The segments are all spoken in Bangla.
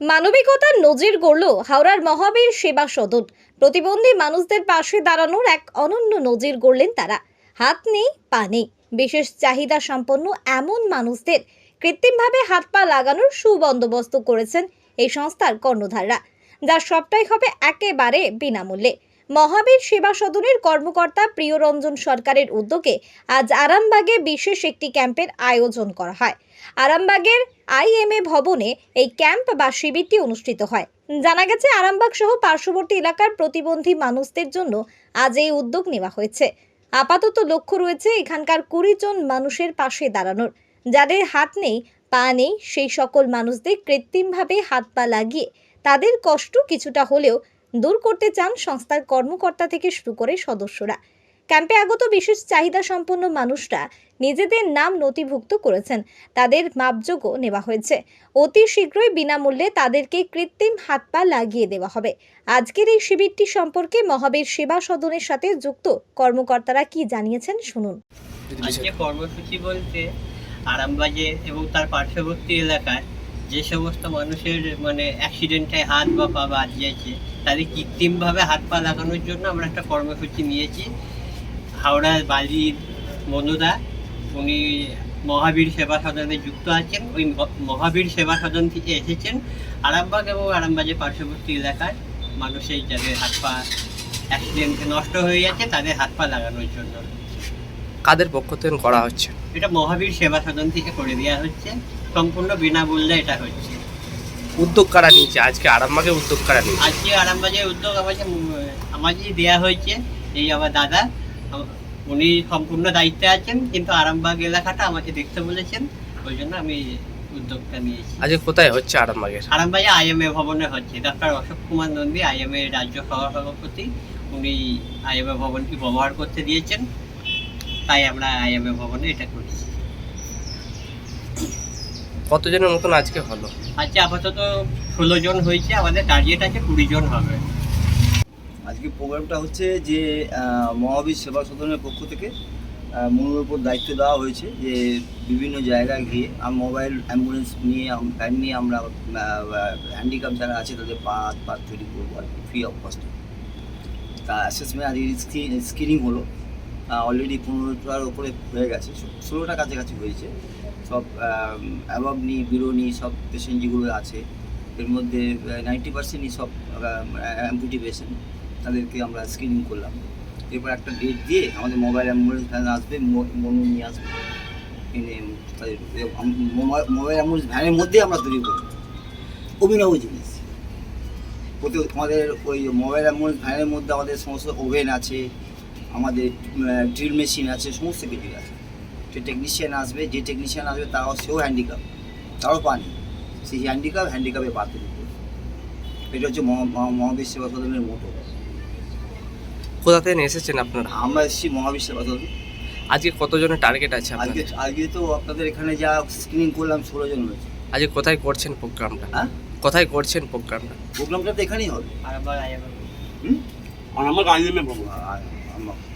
মানবিকতার নজির গড়ল হাওড়ার মহাবীর সেবা সদন। প্রতিবন্ধী মানুষদের পাশে দাঁড়ানোর এক অনন্য নজির গড়লেন তারা। হাত নেই, পা নেই। বিশেষ চাহিদা সম্পন্ন এমন মানুষদের কৃত্রিমভাবে হাত পা লাগানোর সুবন্দোবস্ত করেছেন এই সংস্থার কর্ণধাররা যার সবটাই হবে একেবারে বিনামূল্যে। মহাবীর সেবা সদনের কর্মকর্তা প্রিয়রঞ্জন সরকারের উদ্যোগে আজ আরামবাগে বিশেষ একটি ক্যাম্পের আয়োজন করা হয়। আরামবাগের আইএমএ ভবনে এই ক্যাম্প বা শিবিরটি অনুষ্ঠিত হয়। জানা গেছে, আরামবাগ সহ পার্শ্ববর্তী এলাকার প্রতিবন্ধী মানুষদের জন্য আজ এই উদ্যোগ নেওয়া হয়েছে। আপাতত লক্ষ্য রয়েছে এখানকার কুড়ি জন মানুষের পাশে দাঁড়ানোর। যাদের হাত নেই, পা নেই, সেই সকল মানুষদের কৃত্রিমভাবে হাত পা লাগিয়ে তাদের কষ্ট কিছুটা হলেও দূর করতে চান সংস্থার কর্মকর্তা থেকে শুরু করে সদস্যরা। ক্যাম্পে আগত বিশেষ চাহিদা সম্পন্ন মানুষরা নিজেদের নাম নথিভুক্ত করেছেন। তাদের মাপযোগও নেওয়া হয়েছে। অতি শীঘ্রই বিনামূল্যে তাদেরকে কৃত্রিম হাত পা লাগিয়ে দেওয়া হবে। আজকের এই শিবিরটি সম্পর্কে মহাবীর সেবা সদনের সাথে যুক্ত কর্মকর্তারা কি জানিয়েছেন শুনুন। আজকে কর্মসূচি বলতে আরামবাগে এবং তার পার্শ্ববর্তী এলাকায় যে সমস্ত মানুষের মানে অ্যাক্সিডেন্টে হাত বা পা বাদ গিয়েছে তাদের কৃত্রিমভাবে হাত পা লাগানোর জন্য আমরা একটা কর্মসূচি নিয়েছি। হাওড়ার বালির মনুদা উনি মহাবীর সেবা সদনে যুক্ত আছেন। ওই মহাবীর সেবা সদন থেকে এসেছেন আরামবাগ এবং আরামবাগের পার্শ্ববর্তী এলাকার মানুষের যাদের হাত পা অ্যাক্সিডেন্টে নষ্ট হয়ে যাচ্ছে তাদের হাত পা লাগানোর জন্য। কাদের পক্ষ থেকে করা হচ্ছে? এটা মহাবীর সেবা সদন থেকে করে দেওয়া হচ্ছে। সম্পূর্ণ বিনামূল্যে এটা হচ্ছে। উদ্যোগ কারা নিয়েছে? আজকে আরামবাগে উদ্যোগ কারা নিয়েছে? আজকে আরামবাগের উদ্যোগ আমাকে আমাকেই দেওয়া হয়েছে এই আমার দাদা উনি সম্পূর্ণ দায়িত্বে আছেন কিন্তু আরামবাগ এলাকাটা আমাকে দেখতে বলেছেন ওই জন্য আমি উদ্যোগটা নিয়েছি। আজকে কোথায় হচ্ছে আরামবাগের? আরামবাগে আইএমএ ভবনে হচ্ছে। ডক্টর অশোক কুমার নন্দী আইএমএ রাজ্য সভা সভাপতি উনি আইএমএ ভবনটি ব্যবহার করতে দিয়েছেন। তাই আমরা আইএমএ ভবনে এটা করেছি। কতজনের মতন আজকে হলো? আজকে আপাতত ষোলো জন হয়েছে আমাদের টার্গেট আছে কুড়ি জন হবে। আজকে প্রোগ্রামটা হচ্ছে যে মহাবীর সেবা সদনের পক্ষ থেকে মনের উপর দায়িত্ব দেওয়া হয়েছে যে বিভিন্ন জায়গায় গিয়ে মোবাইল অ্যাম্বুলেন্স নিয়ে ভ্যান নিয়ে আমরা হ্যান্ডিক্যাপ যারা আছে তাদের পা হাত পা তৈরি করব আর কি ফ্রি অফ কস্ট তা অ্যাসেসমেন্ট আজকে স্ক্রিনিং হলো। অলরেডি পনেরোটার ওপরে হয়ে গেছে ষোলোটা কাছাকাছি হয়েছে। সব অ্যাবাব নি বিরো নি সব পেশেন্ট যেগুলো আছে। এর মধ্যে নাইনটি পার্সেন্টই সব অ্যাম্পুটি পেশেন্ট তাদেরকে আমরা স্ক্রিনিং করলাম। এরপর একটা ডেট দিয়ে আমাদের মোবাইল অ্যাম্বুলেন্স ভ্যান আসবে মনু নিয়ে আসবে। এনে তাদের মোবাইল অ্যাম্বুলেন্স ভ্যানের মধ্যেই আমরা তৈরি করব। অভিনব জিনিস। প্রতি আমাদের ওই মোবাইল অ্যাম্বুলেন্স ভ্যানের মধ্যে আমাদের সমস্ত ওভেন আছে। আমাদের ড্রিল মেশিন আছে সমস্ত কিছু আছে। যে টেকনিশিয়ান আসবে যে টেকনিশিয়ান আসবে তারাও সেও হ্যান্ডিক্যাপ তারাও পানি সেই হ্যান্ডিক্যাপ হ্যান্ডিক্যাপে করবে এটা হচ্ছে মহা- মহা- মহাবীর সেবা সদনের মোটো কোথা থেকে এসেছেন আপনারা? আমরা এসেছি মহাবীর সেবা সদন আজকে কতজনের টার্গেট আছে আজকে আজকে তো আপনাদের এখানে যা স্ক্রিনিং করলাম ষোলো জন হয়েছে। আজকে কোথায় করছেন প্রোগ্রামটা? হ্যাঁ? কোথায় করছেন প্রোগ্রামটা? প্রোগ্রামটা তো এখানেই হবে। আরামবাগ আইএমএ হুম? আমার আইএমএ ভবন আর আমরা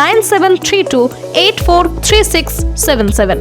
nine seven three two eight four three six seven seven